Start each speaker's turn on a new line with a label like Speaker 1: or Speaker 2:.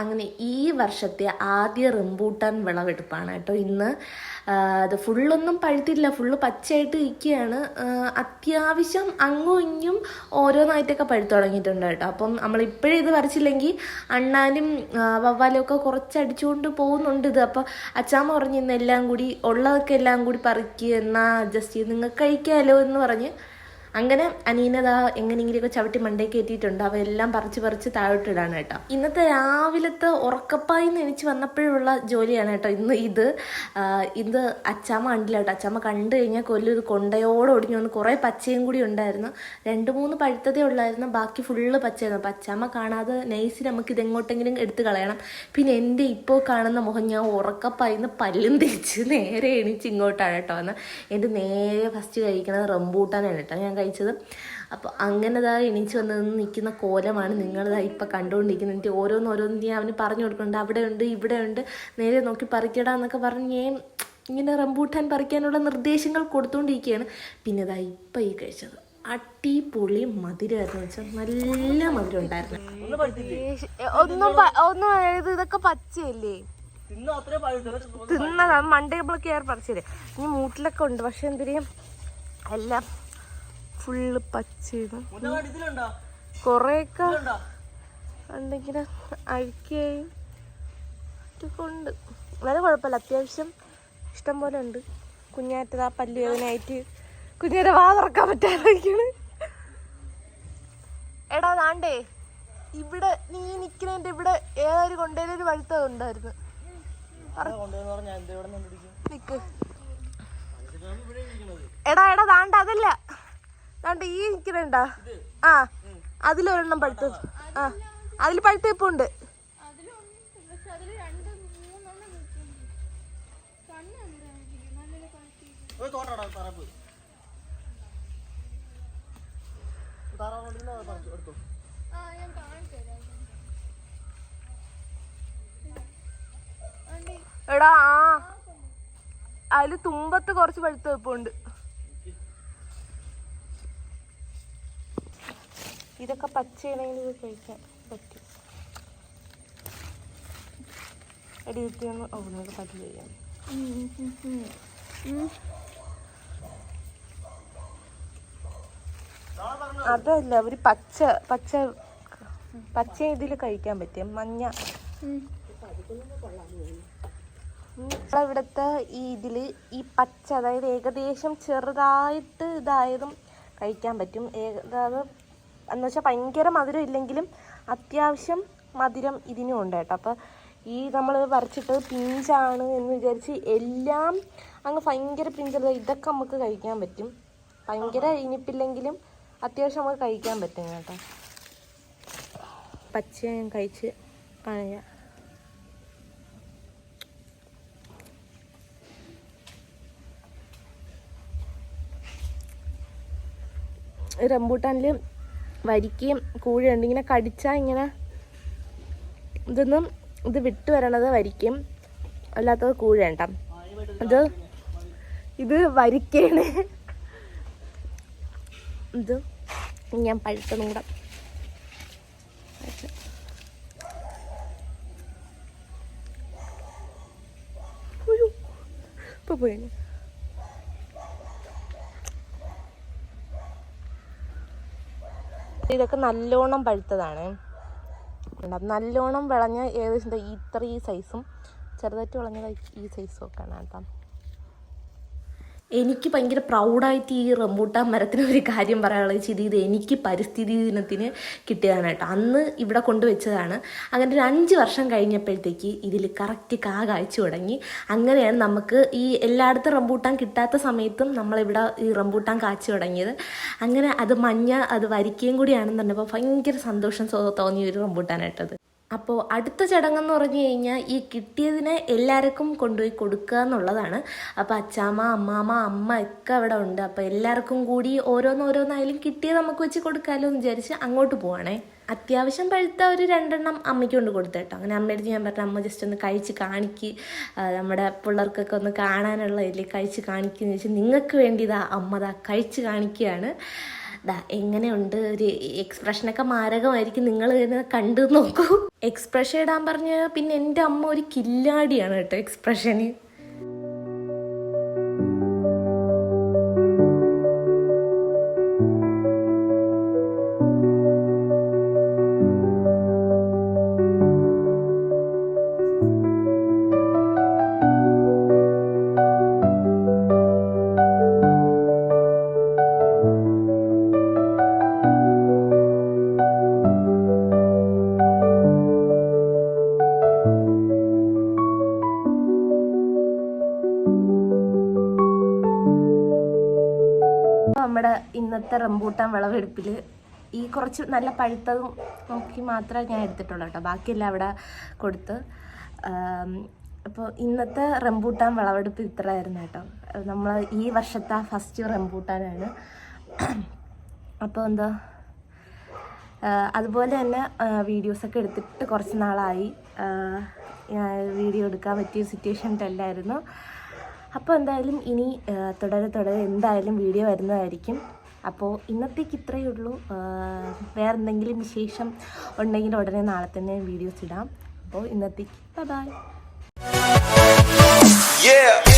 Speaker 1: അങ്ങനെ ഈ വർഷത്തെ ആദ്യ റംബൂട്ടാൻ വിളവെടുപ്പാണ് കേട്ടോ ഇന്ന്. അത് ഫുള്ളൊന്നും പഴുത്തില്ല. ഫുള്ള് പച്ചയായിട്ട് ഇരിക്കുകയാണ്. അത്യാവശ്യം അങ്ങും ഇങ്ങും ഓരോന്നായിട്ടൊക്കെ പഴുത്തു തുടങ്ങിയിട്ടുണ്ട് കേട്ടോ. അപ്പം നമ്മൾ ഇപ്പോഴേ ഇത് പറിച്ചില്ലെങ്കിൽ അണ്ണാനും വവ്വാലും ഒക്കെ കുറച്ച് അടിച്ചുകൊണ്ട് പോകുന്നുണ്ട് ഇത്. അപ്പോൾ അച്ചാമ്മ പറഞ്ഞ് ഇന്ന് എല്ലാം കൂടി ഉള്ളതൊക്കെ എല്ലാം കൂടി പറിക്കുക എന്നാൽ ചെയ്ത് നിങ്ങൾക്ക് കഴിക്കാമല്ലോ എന്ന് പറഞ്ഞ് അങ്ങനെ അനീനതാ എങ്ങനെയെങ്കിലുമൊക്കെ ചവിട്ടി മണ്ടേ കയറ്റിയിട്ടുണ്ട് അവയെല്ലാം പറിച്ച് പറിച്ച് താഴോട്ടിടാണ് കേട്ടോ. ഇന്നത്തെ രാവിലത്തെ ഉറക്കപ്പായി എണീച്ച് വന്നപ്പോഴുള്ള ജോലിയാണ് കേട്ടോ ഇന്ന് ഇത്. ഇത് അച്ചാമ്മ കണ്ടില്ല കേട്ടോ. അച്ചാമ്മ കണ്ടു കഴിഞ്ഞാൽ കൊല്ലം ഇത് കൊണ്ടയോടെ ഒടിഞ്ഞു വന്ന് കുറേ പച്ചയും കൂടി ഉണ്ടായിരുന്നു. രണ്ട് മൂന്ന് പഴുത്തതേ ഉള്ളായിരുന്നു. ബാക്കി ഫുള്ള് പച്ചയായിരുന്നു. അപ്പം അച്ചാമ്മ കാണാതെ നൈസ് നമുക്ക് ഇതെങ്ങോട്ടെങ്കിലും എടുത്ത് കളയണം. പിന്നെ എന്റെ ഇപ്പോൾ കാണുന്ന മുഖം ഞാൻ ഉറക്കപ്പായിന്ന് പല്ലും തിരിച്ച് നേരെ എണീച്ച് ഇങ്ങോട്ടാണ് കേട്ടോ എന്ന് എന്റെ നേരെ ഫസ്റ്റ് കഴിക്കണത് റംബൂട്ടാനാണ് കേട്ടോ. ഞാൻ കഴിച്ചത്. അപ്പോൾ അങ്ങനെതാ എണീച്ച് വന്ന് നിൽക്കുന്ന കോലമാണ് നിങ്ങളിതാ ഇപ്പം കണ്ടുകൊണ്ടിരിക്കുന്നത്. എനിക്ക് ഓരോന്ന് ഓരോന്ന് ഞാൻ അവന് പറഞ്ഞു കൊടുക്കുന്നുണ്ട്. അവിടെ ഉണ്ട് ഇവിടെ ഉണ്ട്. നേരെ നോക്കി പറിക്കടാ എന്നൊക്കെ പറഞ്ഞ് ഞാൻ ഇങ്ങനെ റംബൂട്ടാൻ പറിക്കാനുള്ള നിർദ്ദേശങ്ങൾ കൊടുത്തുകൊണ്ടിരിക്കുകയാണ് പിന്നെ ഇതാ ഇപ്പം ഈ കഴിച്ചത്. അടിപൊളി മധുരമായിരുന്നു വെച്ചാൽ നല്ല മധുരം ഉണ്ടായിരുന്നു. ഒന്നും ഒന്നും ഇത് ഇതൊക്കെ പച്ചയല്ലേ? തിന്നതാണ് മണ്ടേ നമ്മൾ കയറി പറിച്ചില്ലേ? ഇനി മൂട്ടിലൊക്കെ ഉണ്ട്. പക്ഷെ എന്തിനും? എല്ലാം ഫുള്ള് പച്ചയാണ്. കൊറേയൊക്കെ ഉണ്ടെങ്കിൽ അഴുക്കുകയും ഒക്കെ ഉണ്ട് വളരെ കുഴപ്പമില്ല. അത്യാവശ്യം ഇഷ്ടം പോലെ ഉണ്ട്. കുഞ്ഞാറ്റത് ആ പല്ല് വേദനയായിട്ട് കുഞ്ഞിന്റെ വാ തുറക്കാൻ പറ്റാതിരിക്കണ് എടാ നാണ്ടേ ഇവിടെ നീ നിക്കണേന്റെ ഇവിടെ ഏതൊരു കൊണ്ടേലൊരു വഴുത്ത ഉണ്ടായിരുന്നു നിക്ക്. എടാ എടാ താണ്ട അതല്ല. താണ്ട ഈ നിക്കണണ്ട ആ അതിലൊരെണ്ണം പഴുത്ത്. ആ അതിൽ പഴുത്ത ഇപ്പൊ ഉണ്ട് എടാ ആ. അതിൽ തുമ്പത്ത് കുറച്ച് പഴുത്ത വെപ്പുണ്ട് ഇതൊക്കെ പച്ചയാണെങ്കിൽ ഇത് കഴിക്കാൻ പറ്റും. എടി എത്തിയൊന്ന് ഓ നിങ്ങൾക്ക് പറ്റി ചെയ്യാം അതല്ല ഒരു പച്ച പച്ച പച്ച ഇതിൽ കഴിക്കാൻ പറ്റും മഞ്ഞ. ഇവിടുത്തെ ഈ ഇതിൽ ഈ പച്ച അതായത് ഏകദേശം ചെറുതായിട്ട് ഇതായതും കഴിക്കാൻ പറ്റും. ഏക- അതായത് എന്ന് വെച്ചാൽ ഭയങ്കര മധുരം ഇല്ലെങ്കിലും അത്യാവശ്യം മധുരം ഇതിനും ഉണ്ട് കേട്ടോ. അപ്പോൾ ഈ നമ്മൾ വരച്ചിട്ട് പിഞ്ചാണ് എന്ന് വിചാരിച്ച് എല്ലാം അങ്ങ് ഭയങ്കര പിഞ്ചല്ല ഇതൊക്കെ നമുക്ക് കഴിക്കാൻ പറ്റും. ഭയങ്കര ഇനിപ്പില്ലെങ്കിലും അത്യാവശ്യം നമുക്ക് കഴിക്കാൻ പറ്റും കേട്ടോ. പച്ച ഞാൻ കഴിച്ച് കാണിക്കാം റംബൂട്ടാനിൽ വരിക്കുകയും കൂഴുണ്ട് ഇങ്ങനെ കടിച്ചാൽ ഇങ്ങനെ ഇതൊന്നും ഇത് വിട്ട് വരണത് വരിക്കും അല്ലാത്തത് കൂഴേണ്ട ഇത് ഇത് വരിക്കയാണ്. ഇത് ഞാൻ പഴുത്തതും കൂടെ ഇപ്പൊ പോയി. ഇതൊക്കെ നല്ലോണം പഴുത്തതാണ്. നല്ലോണം വിളഞ്ഞ ഏകദേശം ഇത്ര ഈ സൈസും ചെറുതായിട്ട് വിളഞ്ഞത് ഈ സൈസും ഒക്കെയാണ് കേട്ടോ. എനിക്ക് ഭയങ്കര പ്രൗഡായിട്ട് ഈ റംബൂട്ടാൻ മരത്തിന് ഒരു കാര്യം പറയാനുള്ള ചെയ്ത് ഇത് എനിക്ക് പരിസ്ഥിതി ദിനത്തിന് കിട്ടിയതാണ് കേട്ടോ. അന്ന് ഇവിടെ കൊണ്ടുവച്ചതാണ് അങ്ങനെ ഒരു അഞ്ച് വർഷം കഴിഞ്ഞപ്പോഴത്തേക്ക് ഇതിൽ കറക്റ്റ് കാ കാഴ്ച തുടങ്ങി. അങ്ങനെയാണ് നമുക്ക് ഈ എല്ലായിടത്തും റംബൂട്ടാൻ കിട്ടാത്ത സമയത്തും നമ്മളിവിടെ ഈ റംബൂട്ടാൻ കാച്ചു തുടങ്ങിയത്. അങ്ങനെ അത് മഞ്ഞ അത് വരിക്കുകയും കൂടിയാണെന്ന് പറഞ്ഞപ്പോൾ ഭയങ്കര സന്തോഷം തോന്നിയ ഒരു റംബൂട്ടാനായിട്ടത്. അപ്പോൾ അടുത്ത ചടങ്ങെന്ന് പറഞ്ഞു കഴിഞ്ഞാൽ ഈ കിട്ടിയതിനെ എല്ലാവർക്കും കൊണ്ടുപോയി കൊടുക്കുക എന്നുള്ളതാണ്. അപ്പോൾ അച്ചാമ്മ അമ്മാമ്മ അമ്മ ഒക്കെ അവിടെ ഉണ്ട്. അപ്പോൾ എല്ലാവർക്കും കൂടി ഓരോന്നോരോന്നായാലും കിട്ടിയത് നമുക്ക് വെച്ച് കൊടുക്കാമല്ലോ എന്ന് വിചാരിച്ച് അങ്ങോട്ട് പോവാണേ. അത്യാവശ്യം പഴുത്ത ഒരു രണ്ടെണ്ണം അമ്മയ്ക്ക് കൊണ്ട് കൊടുത്തു കേട്ടോ. അങ്ങനെ അമ്മയുടെ ഞാൻ പറഞ്ഞു അമ്മ ജസ്റ്റ് ഒന്ന് കഴിച്ച് കാണിക്ക്. നമ്മുടെ പിള്ളേർക്കൊക്കെ ഒന്ന് കാണാനുള്ളതല്ലേ കഴിച്ച് കഴിച്ച് കാണിക്കുകയെന്ന് വെച്ചാൽ നിങ്ങൾക്ക് വേണ്ടി അമ്മതാ അമ്മ ദാ കഴിച്ച് കാണിക്കുകയാണ്. ദാ എങ്ങനെയുണ്ട് ഒരു എക്സ്പ്രഷനൊക്കെ മാരകമായിരിക്കും നിങ്ങൾ ഇതിനെ കണ്ടു നോക്കൂ. എക്സ്പ്രഷൻ ഇടാൻ പറഞ്ഞ് പിന്നെ എന്റെ അമ്മ ഒരു കില്ലാടിയാണ് കേട്ടോ എക്സ്പ്രഷന് നമ്മുടെ ഇന്നത്തെ റംബൂട്ടാൻ വിളവെടുപ്പിൽ ഈ കുറച്ച് നല്ല പഴുത്തതും നോക്കി മാത്രമേ ഞാൻ എടുത്തിട്ടുള്ളൂ കേട്ടോ. ബാക്കിയെല്ലാം അവിടെ കൊടുത്ത് അപ്പോൾ ഇന്നത്തെ റംബൂട്ടാൻ വിളവെടുപ്പ് ഇത്രയായിരുന്നു കേട്ടോ. നമ്മൾ ഈ വർഷത്തെ ഫസ്റ്റ് റംബൂട്ടാനാണ്. അപ്പോൾ എന്താ അതുപോലെ തന്നെ വീഡിയോസൊക്കെ എടുത്തിട്ട് കുറച്ച് നാളായി. വീഡിയോ എടുക്കാൻ പറ്റിയ സിറ്റുവേഷനിലല്ലായിരുന്നു അപ്പോൾ എന്തായാലും ഇനി തുടരെ തുടരെ എന്തായാലും വീഡിയോ വരുന്നതായിരിക്കും. അപ്പോൾ ഇന്നത്തേക്ക് ഇത്രയേ ഉള്ളൂ. വേറെ എന്തെങ്കിലും വിശേഷം ഉണ്ടെങ്കിൽ ഉടനെ നാളെ തന്നെ വീഡിയോസ് ഇടാം. അപ്പോൾ ഇന്നത്തേക്ക് ബൈ.
Speaker 2: Yeah.